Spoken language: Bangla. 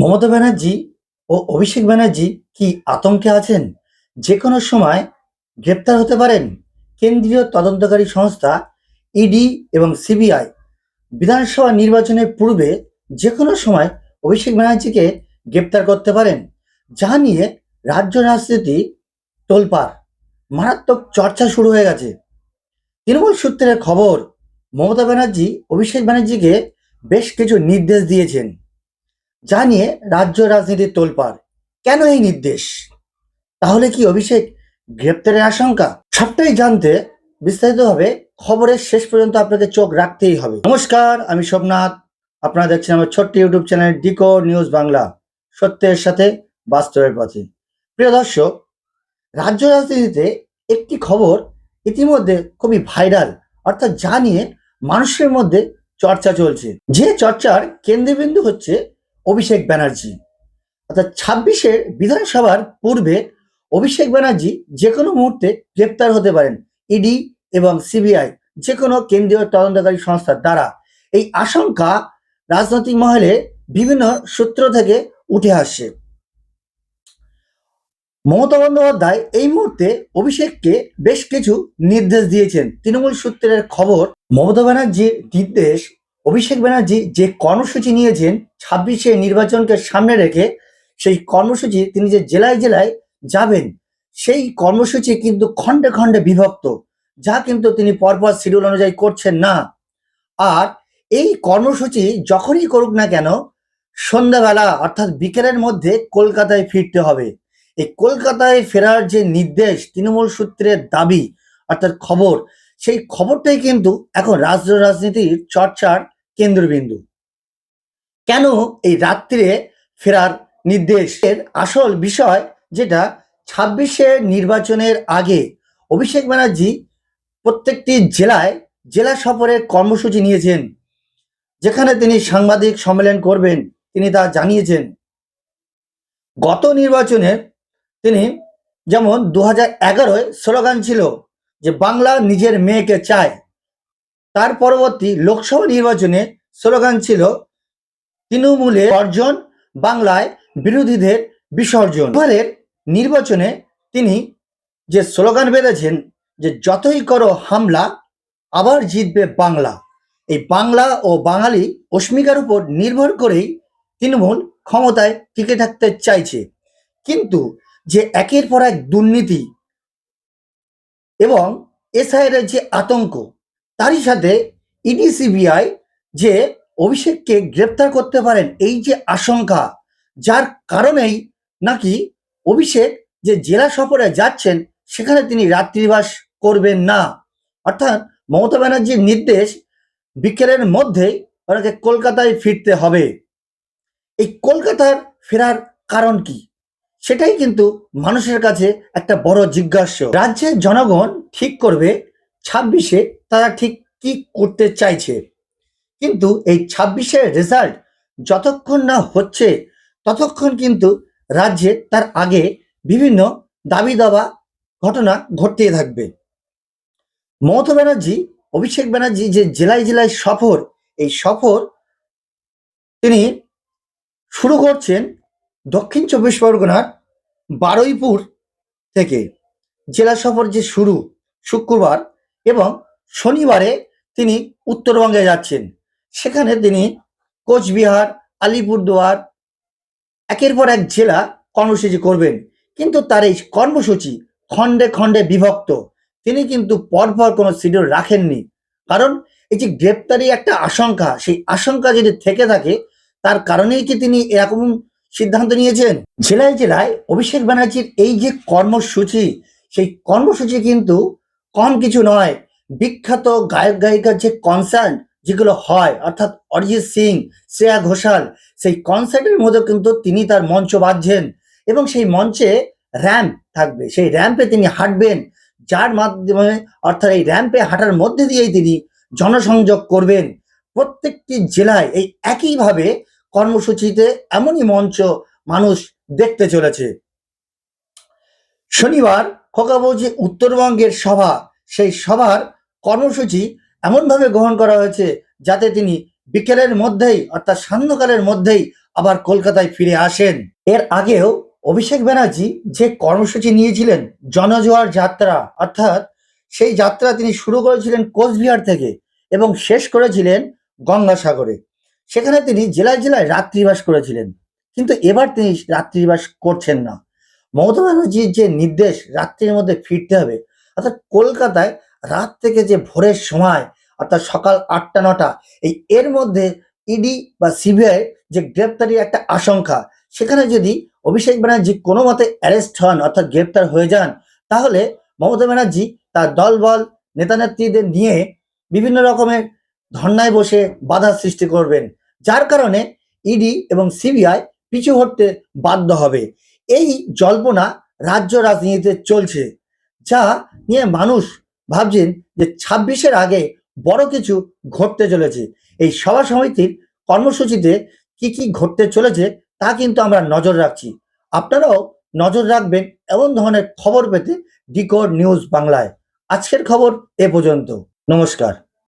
মমতা ব্যানার্জি ও অভিষেক ব্যানার্জি কি আতঙ্কে আছেন? যে কোনো সময় গ্রেপ্তার হতে পারেন কেন্দ্রীয় তদন্তকারী সংস্থা ইডি এবং সিবিআই। বিধানসভা নির্বাচনের পূর্বে যে কোনো সময় অভিষেক ব্যানার্জিকে গ্রেপ্তার করতে পারেন, যা নিয়ে রাজ্য রাজনীতি তোলপাড়। মারাত্মক চর্চা শুরু হয়ে গেছে। তৃণমূল সূত্রের খবর, মমতা ব্যানার্জি অভিষেক ব্যানার্জিকে বেশ কিছু নির্দেশ দিয়েছেন। যা নিয়ে রাজ্য রাজনীতির তোলপাড়। কেন এই নির্দেশ? তাহলে কি অভিষেক গ্রেপ্তারের আশঙ্কা? সবটাই জানতে বিস্তারিতভাবে খবরের শেষ পর্যন্ত আপনাকে চোখ রাখতেই হবে। নমস্কার, আমি সোমনাথ। আপনারা দেখছেন আমার ছোট্ট ইউটিউব চ্যানেল ডিকো নিউজ বাংলা। সত্যের সাথে বাস্তবের পথে। প্রিয় দর্শক, রাজ্য রাজনীতিতে একটি খবর ইতিমধ্যে খুবই ভাইরাল, অর্থাৎ যা নিয়ে মানুষের মধ্যে চর্চা চলছে। যে চর্চার কেন্দ্রবিন্দু হচ্ছে অভিষেক ব্যানার্জি। অর্থাৎ ছাব্বিশের বিধানসভার পূর্বে অভিষেক ব্যানার্জি যে কোনো মুহূর্তে গ্রেপ্তার হতে পারেন ইডি এবং সিবিআই যে কোনো কেন্দ্রীয় তদন্তকারী সংস্থার দ্বারা। এই আশঙ্কা রাজনৈতিক মহলে বিভিন্ন সূত্র থেকে উঠে আসছে। মমতা বন্দ্যোপাধ্যায় এই মুহূর্তে অভিষেককে বেশ কিছু নির্দেশ দিয়েছেন। তৃণমূল সূত্রের খবর, মমতা ব্যানার্জির নির্দেশ, অভিষেক ব্যানার্জি যে কর্মসূচি নিয়েছেন ছাব্বিশে নির্বাচনকে সামনে রেখে সেই কর্মসূচি তিনি যে জেলায় জেলায় যাবেন, সেই কর্মসূচি কিন্তু খণ্ডে খণ্ডে বিভক্ত, যা কিন্তু তিনি পরপর শিডিউল অনুযায়ী করছেন না। আর এই কর্মসূচি যখনই করুক না কেন, সন্ধ্যাবেলা অর্থাৎ বিকেলের মধ্যে কলকাতায় ফিরতে হবে। এই কলকাতায় ফেরার যে নির্দেশ, তৃণমূল সূত্রের দাবি অর্থাৎ খবর, সেই খবরটাই কিন্তু এখন রাজ্য রাজনীতির চর্চার কেন্দ্রবিন্দু। কেন এই রাত্রে ফেরার নির্দেশের আসল বিষয় যেটা, ছাব্বিশে নির্বাচনের আগে অভিষেক ব্যানার্জি প্রত্যেকটি জেলায় জেলা সফরের কর্মসূচি নিয়েছেন, যেখানে তিনি সাংবাদিক সম্মেলন করবেন, তিনি তা জানিয়েছেন। গত নির্বাচনে তিনি যেমন দু হাজার এগারোয় স্লোগান ছিল যে বাংলা নিজের মেয়েকে চায়, তার পরবর্তী লোকসভা নির্বাচনে স্লোগান ছিল তৃণমূলের অর্জন বাংলায় বিরোধীদের বিসর্জন। এবারের নির্বাচনে তিনি যে স্লোগান বেঁধেছেন যে যতই করো হামলা, আবার জিতবে বাংলা। এই বাংলা ও বাঙালি অস্মিকার উপর নির্ভর করেই তৃণমূল ক্ষমতায় টিকে থাকতে চাইছে। কিন্তু যে একের পর এক দুর্নীতি এবং এসআইয়ের যে আতঙ্ক, তারই সাথে ইডিসিবিআই যে অভিষেককে গ্রেপ্তার করতে পারেন এই যে আশঙ্কা, যার কারণেই নাকি অভিষেক যে জেলা সফরে যাচ্ছেন, সেখানে তিনি রাত্রিবাস করবেন না। অর্থাৎ মমতা ব্যানার্জির নির্দেশ বিকেলের মধ্যেই ওনাকে কলকাতায় ফিরতে হবে। এই কলকাতার ফেরার কারণ কি? সেটাই কিন্তু মানুষের কাছে একটা বড় জিজ্ঞাস্য। রাজ্যের জনগণ ঠিক করবে, ছাব্বিশে তারা ঠিক কি করতে চাইছে? কিন্তু এই ছাব্বিশের রেজাল্ট যতক্ষণ না হচ্ছে, ততক্ষণ কিন্তু রাজ্যে তার আগে বিভিন্ন দাবি দাবা ঘটনা ঘটতেই থাকবে। মমতা ব্যানার্জি, অভিষেক ব্যানার্জি যে জেলায় জেলায় সফর, এই সফর তিনি শুরু করছেন দক্ষিণ চব্বিশ পরগনার বারুইপুর থেকে। জেলা সফর যে শুরু, শুক্রবার এবং শনিবারে তিনি উত্তরবঙ্গে যাচ্ছেন। সেখানে তিনি কোচবিহার, আলিপুরদুয়ার, একের পর এক জেলা কর্মসূচি করবেন। কিন্তু তার এই কর্মসূচি খণ্ডে খণ্ডে বিভক্ত। তিনি কিন্তু পরপর কোনো শিডিউল রাখেননি। কারণ এই যে গ্রেপ্তারি একটা আশঙ্কা, সেই আশঙ্কা যদি থেকে থাকে, তার কারণেই কি তিনি এরকম সিদ্ধান্ত নিয়েছেন? জেলায় জেলায় অভিষেক ব্যানার্জির এই যে কর্মসূচি, সেই কর্মসূচি কিন্তু কম কিছু নয়। বিখ্যাত গায়ক গায়িকার যে কনসার্ট যেগুলো হয়, অর্থাৎ অরিজিৎ সিং, শ্রেয়া ঘোষাল, সেই কনসার্টের মধ্যে কিন্তু তিনি তার মঞ্চ বাঁধছেন এবং সেই মঞ্চে র্যাম্প থাকবে। সেই র্যাম্পে তিনি হাঁটবেন, যার মাধ্যমে অর্থাৎ এই র্যাম্পে হাঁটার মধ্যে দিয়েই তিনি জনসংযোগ করবেন। প্রত্যেকটি জেলায় এই একইভাবে কর্মসূচিতে এমনই মঞ্চ মানুষ দেখতে চলেছে। শনিবার খোকাবো যে উত্তরবঙ্গের সভা, সেই সভার কর্মসূচি এমনভাবে গ্রহণ করা হয়েছে যাতে তিনি বিকেলের মধ্যেই অর্থাৎ সান্ধ্যকালের মধ্যেই আবার কলকাতায় ফিরে আসেন। এর আগেও অভিষেক ব্যানার্জি যে কর্মসূচি নিয়েছিলেন, জনজোয়ার যাত্রা, অর্থাৎ সেই যাত্রা তিনি শুরু করেছিলেন কোচবিহার থেকে এবং শেষ করেছিলেন গঙ্গাসাগরে। সেখানে তিনি জেলায় জেলায় রাত্রিবাস করেছিলেন। কিন্তু এবার তিনি রাত্রিবাস করছেন না। মমতা ব্যানার্জির যে নির্দেশ, রাত্রির মধ্যে ফিরতে হবে, অর্থাৎ কলকাতায় রাত থেকে যে ভোরের সময়, অর্থাৎ সকাল আটটা, নটা, এই এর মধ্যে ইডি বা সিবিআই যে গ্রেপ্তারির একটা আশঙ্কা, সেখানে যদি অভিষেক ব্যানার্জি কোনো মতে অ্যারেস্ট হন, অর্থাৎ গ্রেপ্তার হয়ে যান, তাহলে মমতা ব্যানার্জি তার দলবল, নেতানেত্রীদের নিয়ে বিভিন্ন রকমের ধর্নায় বসে বাধা সৃষ্টি করবেন, যার কারণে ইডি এবং সিবিআই পিছু হটতে বাধ্য হবে। এই জল্পনা রাজ্য রাজনীতিতে চলছে, যা নিয়ে মানুষ ভাবছেন যে ছাব্বিশের আগে বড় কিছু ঘটতে চলেছে। এই সভা সমিতির কর্মসূচিতে কি কি ঘটতে চলেছে তা কিন্তু আমরা নজর রাখছি। আপনারাও নজর রাখবেন এমন ধরনের খবর পেতে ডিকোর নিউজ বাংলায়। আজকের খবর এ পর্যন্ত। নমস্কার।